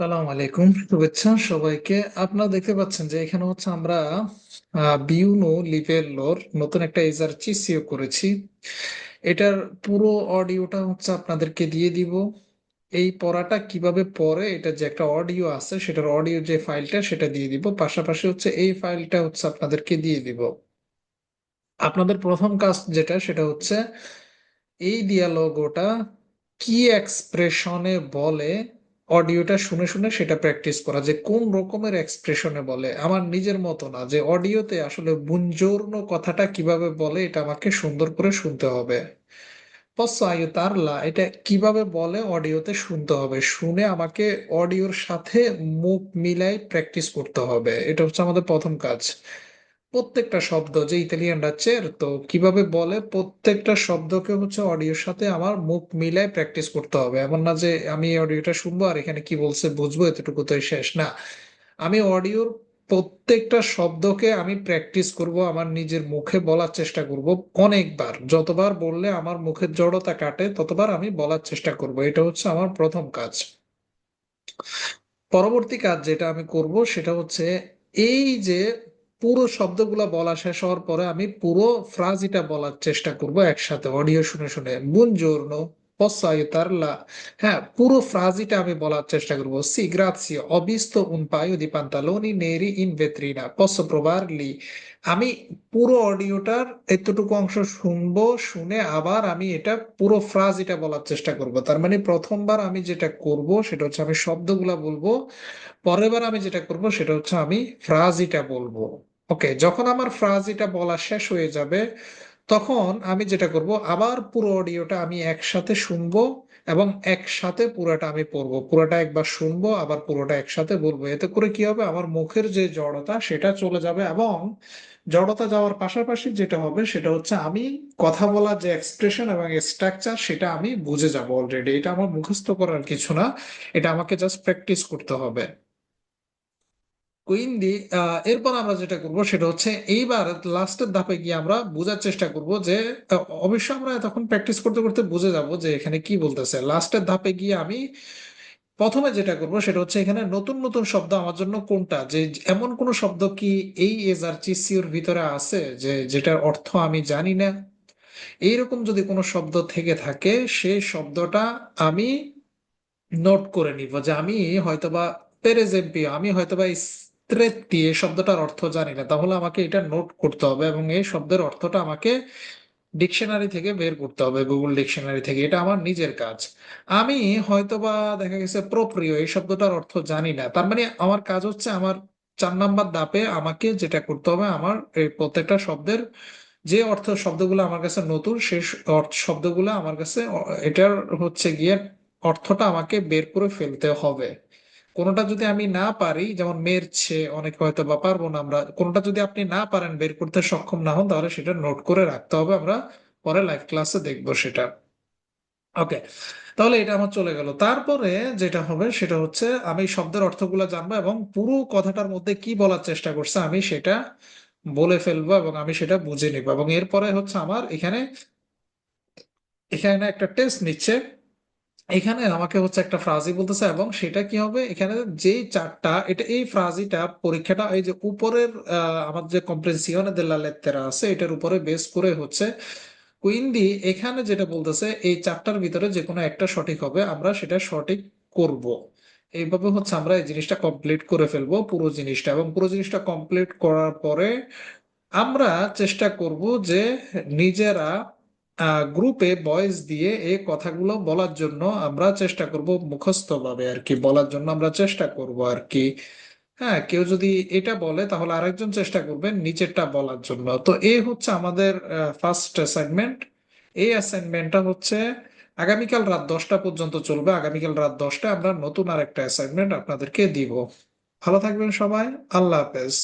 সালাম আলাইকুম, শুভেচ্ছা সবাইকে। আপনারা দেখতে পাচ্ছেন যে এখানে হচ্ছে আমরা বিউনো লিভেলোর নতুন একটা এক্সারচিসিও করেছি। এটার পুরো অডিওটা হচ্ছে আপনাদেরকে দিয়ে দিব। এই পড়াটা কীভাবে পড়ে, এটা যে একটা অডিও আছে, সেটার অডিও যে ফাইলটা, সেটা দিয়ে দিব। পাশাপাশি হচ্ছে এই ফাইলটা হচ্ছে আপনাদেরকে দিয়ে দিব। আপনাদের প্রথম কাজ যেটা, সেটা হচ্ছে এই ডিয়ালগোটা কি এক্সপ্রেশনে বলে অডিওটা শুনে শুনে সেটা প্র্যাকটিস করা, যে কোন রকমের এক্সপ্রেশনে বলে। আমার নিজের মতো না, যে অডিওতে আসলে বুঞ্জোর্ণ কথাটা কীভাবে বলে, এটা আমাকে সুন্দর করে শুনতে হবে। posso aiutarla এটা কীভাবে বলে অডিওতে শুনতে হবে? শুনে আমাকে অডিওর সাথে মুখ মিলাই প্র্যাকটিস করতে হবে। এটা হচ্ছে আমাদের প্রথম কাজ। প্রত্যেকটা শব্দ, যে ইতালিয়ানরা চের তো কীভাবে বলে, প্রত্যেকটা শব্দকে হচ্ছে অডিওর সাথে আমার মুখ মিলাই প্র্যাকটিস করতে হবে। এমন না যে আমি অডিওটা শুনব আর এখানে কি বলছে বুঝব, এতটুকু তো শেষ না। আমি অডিওর প্রত্যেকটা শব্দকে আমি প্র্যাকটিস করব, আমার নিজের মুখে বলার চেষ্টা করব অনেকবার। যতবার বললে আমার মুখের জড়তা কাটে, ততবার আমি বলার চেষ্টা করব। এটা হচ্ছে আমার প্রথম কাজ। পরবর্তী কাজ যেটা আমি করব, সেটা হচ্ছে এই যে পুরো শব্দগুলা বলা শেষ হওয়ার পরে আমি পুরো ফ্রাজিটা বলার চেষ্টা করব একসাথে অডিও শুনে শুনে। বুনজোরনো হ্যাঁ পুরো ফ্রাজিটা আমি বলার চেষ্টা করব। un paio di pantaloni neri in vetrina posso provarli আমি পুরো অডিওটার এতটুকু অংশ শুনব, শুনে আবার আমি এটা পুরো ফ্রাজিটা বলার চেষ্টা করব। তার মানে প্রথমবার আমি যেটা করব সেটা হচ্ছে আমি শব্দগুলা বলব পরের বার আমি যেটা করব সেটা হচ্ছে আমি ফ্রাজিটা বলব। ওকে, যখন আমার ফ্রাজিটা বলা শেষ হয়ে যাবে তখন আমি যেটা করব, আবার পুরো অডিওটা আমি একসাথে শুনব এবং একসাথে পুরোটা আমি পড়ব। পুরোটা একবার শুনব, আবার পুরোটা একসাথে বলব। এতে করে কি হবে? আমার মুখের যে জড়তা, সেটা চলে যাবে এবং জড়তা যাওয়ার পাশাপাশি যেটা হবে, সেটা হচ্ছে আমি কথা বলার যে এক্সপ্রেশন এবং স্ট্রাকচার সেটা আমি বুঝে যাব অলরেডি এটা আমার মুখস্থ করার কিছু না। এটা আমাকে জাস্ট প্র্যাকটিস করতে হবে। কুইন্দি আহ, এরপর আমরা যেটা করব সেটা হচ্ছে এইবার লাস্টের ধাপে গিয়ে আমরা বোঝার চেষ্টা করব যে আহ, অবশ্যই আমরা তখন প্র্যাকটিস করতে করতে বুঝে যাব যে এখানে কি বলতেছে। লাস্টের ধাপে গিয়ে আমি প্রথমে যেটা করব সেটা হচ্ছে এখানে নতুন নতুন শব্দ আমার জন্য কোনটা? যে এমন কোন শব্দ কি এই এজারচিসিওর ভিতরে আছে যে যেটার অর্থ আমি জানি না? এইরকম যদি কোনো শব্দ থেকে থাকে সেই শব্দটা আমি নোট করে নিব যে আমি হয়তোবা পেরেজেম্পিও আমি হয়তোবা স্ত্রেত্তি এই শব্দটার অর্থ জানি না। তাহলে আমাকে এটা নোট করতে হবে এবং এই শব্দের অর্থটা আমাকে ডিকশনারি থেকে বের করতে হবে গুগল ডিকশনারি থেকে। এটা আমার নিজের কাজ। আমি হয়তোবা দেখা গেছে প্রপ্রিয় এই শব্দটার অর্থ জানি না। তার মানে আমার কাজ হচ্ছে আমার চার নাম্বার ধাপে আমাকে যেটা করতে হবে, আমার এই প্রত্যেকটা শব্দের যে অর্থ, শব্দগুলো আমার কাছে নতুন অর্থ, শব্দগুলো আমার কাছে, এটার হচ্ছে গিয়ে অর্থটা আমাকে বের করে ফেলতে হবে। কোনোটা যদি আমি না পারি, যেমন মেরছে অনেকে হয়তো বা পারব না আমরা, কোনোটা যদি আপনি না পারেন, বের করতে সক্ষম না হন, তাহলে সেটা নোট করে রাখতে হবে, আমরা পরে লাইভ ক্লাসে দেখব সেটা। ওকে তাহলে এটা আমার চলে গেল। তারপরে যেটা হবে, সেটা হচ্ছে আমি শব্দের অর্থগুলো জানব এবং পুরো কথাটার মধ্যে কি বলার চেষ্টা করছে আমি সেটা বলে ফেলব এবং আমি সেটা বুঝে নিবো। এবং এরপরে হচ্ছে আমার এখানে এখানে একটা টেস্ট নিচ্ছে। এখানে আমাকে হচ্ছে একটা ফ্রাজি বলতেছে, এবং সেটা কি হবে? এখানে যেই চারটা, এটা এই ফ্রাজিটা পরীক্ষাটা এই যে উপরের আমার যে কম্প্রেনসিওনে della lettera আছে, এটার উপরে বেস করে হচ্ছে কুইন্দি এখানে যেটা বলতেছে, এই চারটার ভিতরে যে কোনো একটা সঠিক হবে, আমরা সেটা সঠিক করব। এইভাবে হচ্ছে আমরা এই জিনিসটা কমপ্লিট করে ফেলব পুরো জিনিসটা, এবং পুরো জিনিসটা কমপ্লিট করার পরে আমরা চেষ্টা করব যে নিজেরা গ্রুপে ভয়েস দিয়ে এই কথাগুলো বলার জন্য আমরা চেষ্টা করব মুখস্থ ভাবে আর কি, বলার জন্য আমরা চেষ্টা করব আর কি। হ্যাঁ কেউ যদি এটা বলে তাহলে আরেকজন চেষ্টা করবেন নিচেরটা বলার জন্য। তো এই হচ্ছে আমাদের ফার্স্ট অ্যাসাইনমেন্ট এই অ্যাসাইনমেন্টটা হচ্ছে আগামীকাল রাত দশটা পর্যন্ত চলবে। আগামীকাল রাত দশটায় আমরা নতুন আরেকটা অ্যাসাইনমেন্ট আপনাদেরকে দিব। ভালো থাকবেন সবাই। আল্লাহ হাফেজ।